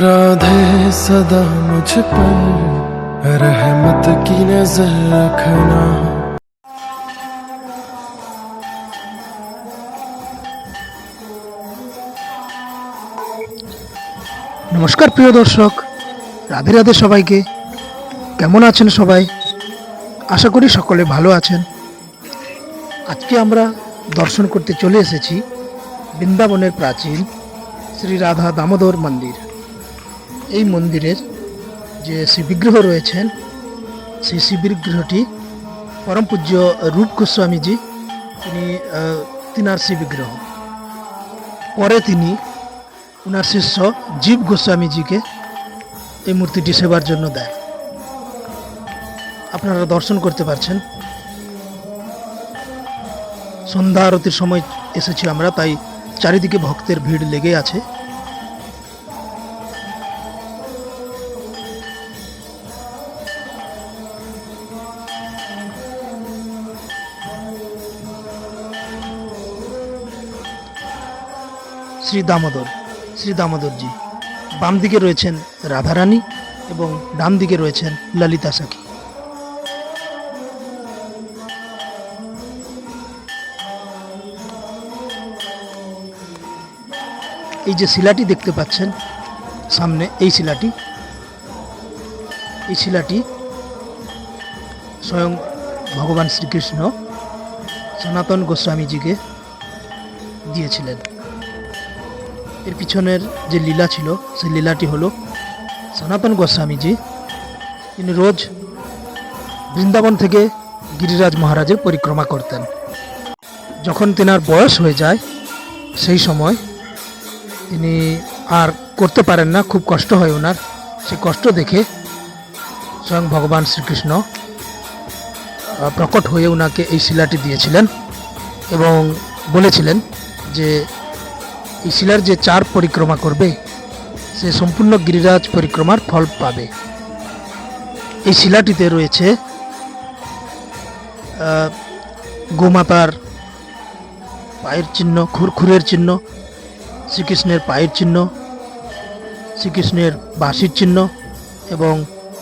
राधे सदा मुझ पर रहमत की नजर रखना নমস্কার প্রিয় দর্শক রাধে রাধে সবাইকে কেমন আছেন সবাই আশা করি সকলে ভালো আছেন আজকে আমরা দর্শন করতে চলে এসেছি বৃন্দাবনের প্রাচীন শ্রী রাধা দামোদর মন্দির এই মন্দিরের যে শিববিগ্রহ রয়েছেন সেই শিববিগ্রহটি পরম পূজ্য রূপ গোস্বামীজি, তিনি তিনার শিববিগ্রহ পরে তিনি ওনার শিষ্য জীব গোস্বামীজিকে এই মূর্তিটি সেবার জন্য দেয়। আপনারা দর্শন করতে পারছেন। সন্ধ্যা আরতির সময় এসেছি আমরা, তাই চারিদিকে ভক্তের ভিড় লেগে আছে। শ্রী দামোদর, শ্রী দামোদরজি। বাম দিকে রয়েছেন রাধারানী এবং ডান দিকে রয়েছেন ললিতা সখী। এই যে শিলাটি দেখতে পাচ্ছেন, সামনে এই শিলাটি এই শিলাটি স্বয়ং ভগবান শ্রীকৃষ্ণ সনাতন গোস্বামীজিকে দিয়েছিলেন। এর পিছনের যে লীলা ছিল, সেই লীলাটি হলো সনাতন গোস্বামীজি। তিনি রোজ বৃন্দাবন থেকে গিরিরাজ মহারাজের পরিক্রমা করতেন। যখন তেনার বয়স হয়ে যায়, সেই সময় তিনি আর করতে পারেন না, খুব কষ্ট হয় ওনার। সে কষ্ট দেখে স্বয়ং ভগবান শ্রীকৃষ্ণ প্রকট হয়ে ওনাকে এই শিলাটি দিয়েছিলেন এবং বলেছিলেন যে এই শিলার যে চার পরিক্রমা করবে, সে সম্পূর্ণ গিরিরাজ পরিক্রমার ফল পাবে। এই শিলাটিতে রয়েছে গোমাতার পায়ের চিহ্ন, খুরখুরের চিহ্ন, শ্রীকৃষ্ণের পায়ের চিহ্ন, শ্রীকৃষ্ণের বাঁশির চিহ্ন এবং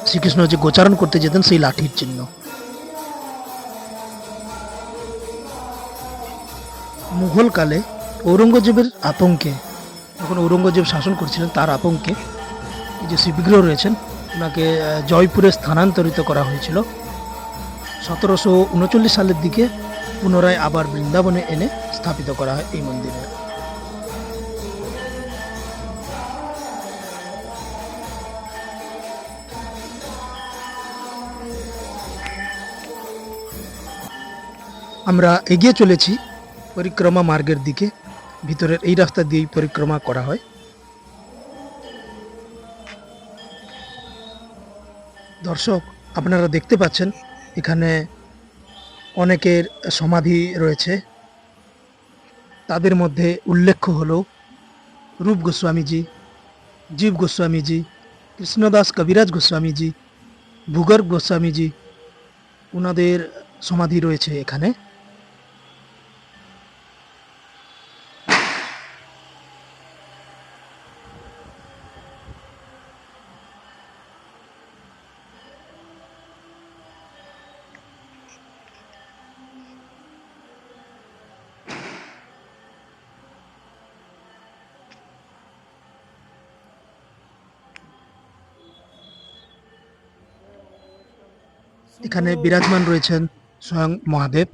শ্রীকৃষ্ণ যে গোচারণ করতে যেতেন সেই লাঠির চিহ্ন। মুঘল কালে ঔরঙ্গজেবের আতঙ্কে, যখন ঔরঙ্গজেব শাসন করছিলেন, তার আতঙ্কে যে শিববিগ্রহ রয়েছেন, ওনাকে জয়পুরে স্থানান্তরিত করা হয়েছিল। সতেরোশো উনচল্লিশ সালের দিকে পুনরায় আবার বৃন্দাবনে এনে স্থাপিত করা হয় এই মন্দিরে। আমরা এগিয়ে চলেছি পরিক্রমা মার্গের দিকে। ভিতরের এই রাস্তা দিয়েই পরিক্রমা করা হয়। দর্শক, আপনারা দেখতে পাচ্ছেন, এখানে অনেকের সমাধি রয়েছে। তাদের মধ্যে উল্লেখ্য হল রূপ গোস্বামীজি, জীব গোস্বামীজি, কৃষ্ণদাস কবিরাজ গোস্বামীজি, ভূগর্ভ গোস্বামীজি ওনাদের সমাধি রয়েছে এখানে। এখানে বিরাজমান রয়েছেন স্বয়ং মহাদেব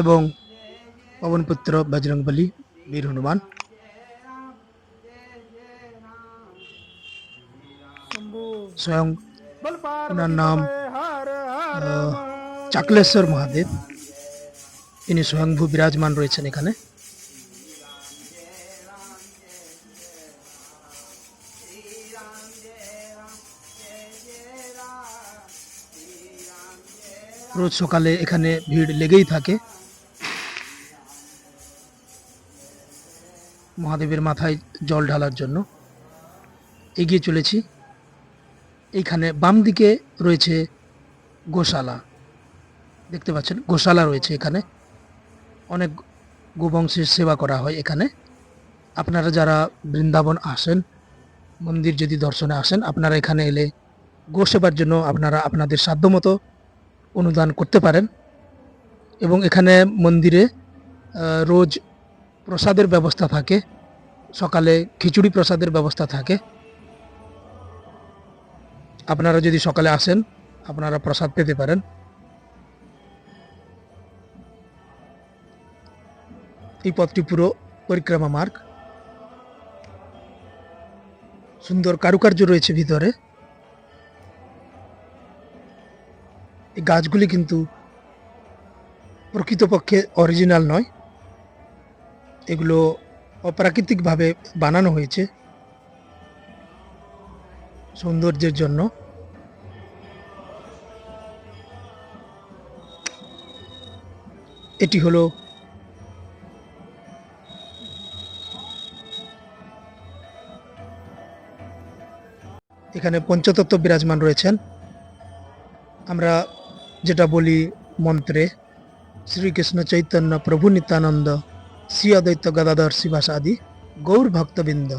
এবং পবনপুত্র বজরংবলী, বীর হনুমান। স্বয়ং ওনার নাম চাকলেশ্বর মহাদেব। ইনি স্বয়ংভূ বিরাজমান রয়েছেন এখানে। রোজ সকালে এখানে ভিড় লেগেই থাকে। মহাদেবের মাথায় জল ঢালার জন্য। এগিয়ে চলেছি। এইখানে বাম দিকে রয়েছে গোশালা। দেখতে পাচ্ছেন, গোশালা রয়েছে এখানে। অনেক গোবংশের সেবা করা হয় এখানে। আপনারা যারা বৃন্দাবন আসেন, মন্দির যদি দর্শনে আসেন, আপনারা এখানে এলে গো সেবার জন্য আপনারা আপনাদের সাধ্যমতো অনুদান করতে পারেন। এবং এখানে মন্দিরে রোজ প্রসাদের ব্যবস্থা থাকে। সকালে খিচুড়ি প্রসাদের ব্যবস্থা থাকে। আপনারা যদি সকালে আসেন, আপনারা প্রসাদ পেতে পারেন। এই পথটি পুরো পরিক্রমা মার্গ। সুন্দর কারুকার্য রয়েছে ভিতরে। এই গাছগুলি কিন্তু প্রকৃতপক্ষে অরিজিনাল নয়। এগুলো অপ্রাকৃতিকভাবে বানানো হয়েছে সৌন্দর্যের জন্য। এটি হলো এখানে পঞ্চতত্ত্ব বিরাজমান রয়েছেন। আমরা যেটা বলি মন্ত্রে, শ্রীকৃষ্ণ চৈতন্য, প্রভু নিত্যানন্দ, শ্রী অদ্বৈত গদাধর শিবাস আদি গৌর ভক্তবৃন্দ।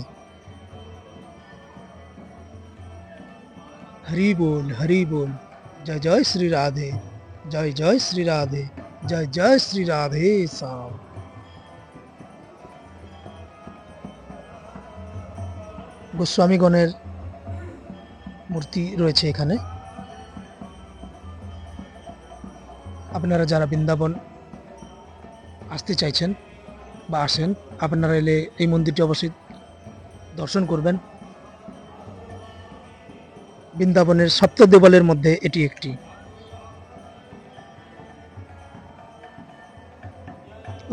হরি বল হরি বল, জয় জয় শ্রী রাধে, জয় জয় শ্রী রাধে, জয় জয় শ্রী রাধে শ্যাম গোস্বামীগণের মূর্তি রয়েছে এখানে। আপনারা যারা বৃন্দাবন আসতে চাইছেন বা আসেন, আপনারা এলে এই মন্দিরটি অবশ্যই দর্শন করবেন। বৃন্দাবনের সপ্ত দেবালের মধ্যে এটি একটি।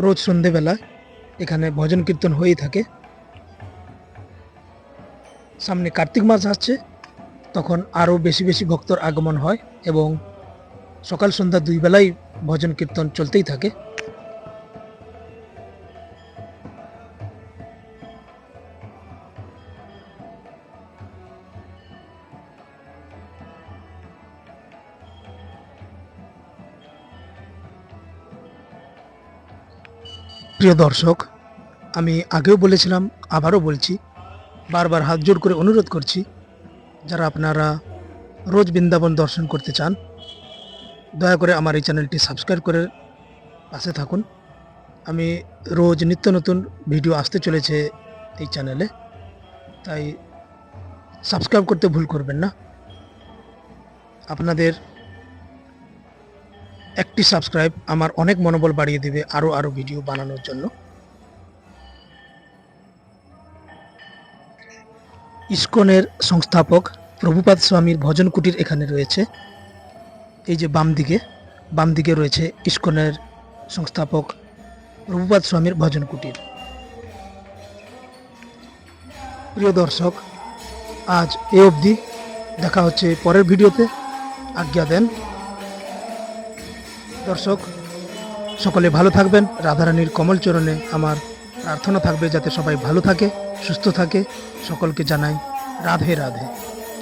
রোজ সন্ধেবেলা এখানে ভজন কীর্তন হয়েই থাকে। সামনে কার্তিক মাস আসছে, তখন আরও বেশি বেশি ভক্তর আগমন হয় এবং সকাল সন্ধ্যা দুই বেলাই ভজন কীর্তন চলতেই থাকে। প্রিয় দর্শক, আমি আগেও বলেছিলাম, আবারও বলছি, বারবার হাত জোর করে অনুরোধ করছি, যারা আপনারা রোজ বৃন্দাবন দর্শন করতে চান দয়া করে আমার এই চ্যানেলটি সাবস্ক্রাইব করে পাশে থাকুন। আমি রোজ নিত্য নতুন ভিডিও আসতে চলেছে এই চ্যানেলে, তাই সাবস্ক্রাইব করতে ভুল করবেন না। আপনাদের একটি সাবস্ক্রাইব আমার অনেক মনোবল বাড়িয়ে দেবে আরও আরও ভিডিও বানানোর জন্য। ইসকনের সংস্থাপক প্রভুপাদ স্বামীর ভজন কুটির এখানে রয়েছে। এই যে বাম দিকে বাম দিকে রয়েছে ইস্কনের সংস্থাপক প্রভুপাদ স্বামীর ভজন কুটির। প্রিয় দর্শক, আজ এ অবধি। দেখা হচ্ছে পরের ভিডিওতে। আজ্ঞা দেন। দর্শক, সকলে ভালো থাকবেন। রাধারানীর কমল চরণে আমার প্রার্থনা থাকবে যাতে সবাই ভালো থাকে, সুস্থ থাকে। সকলকে জানাই রাধে রাধে।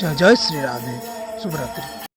জয় জয় শ্রী রাধে। শুভরাত্রি।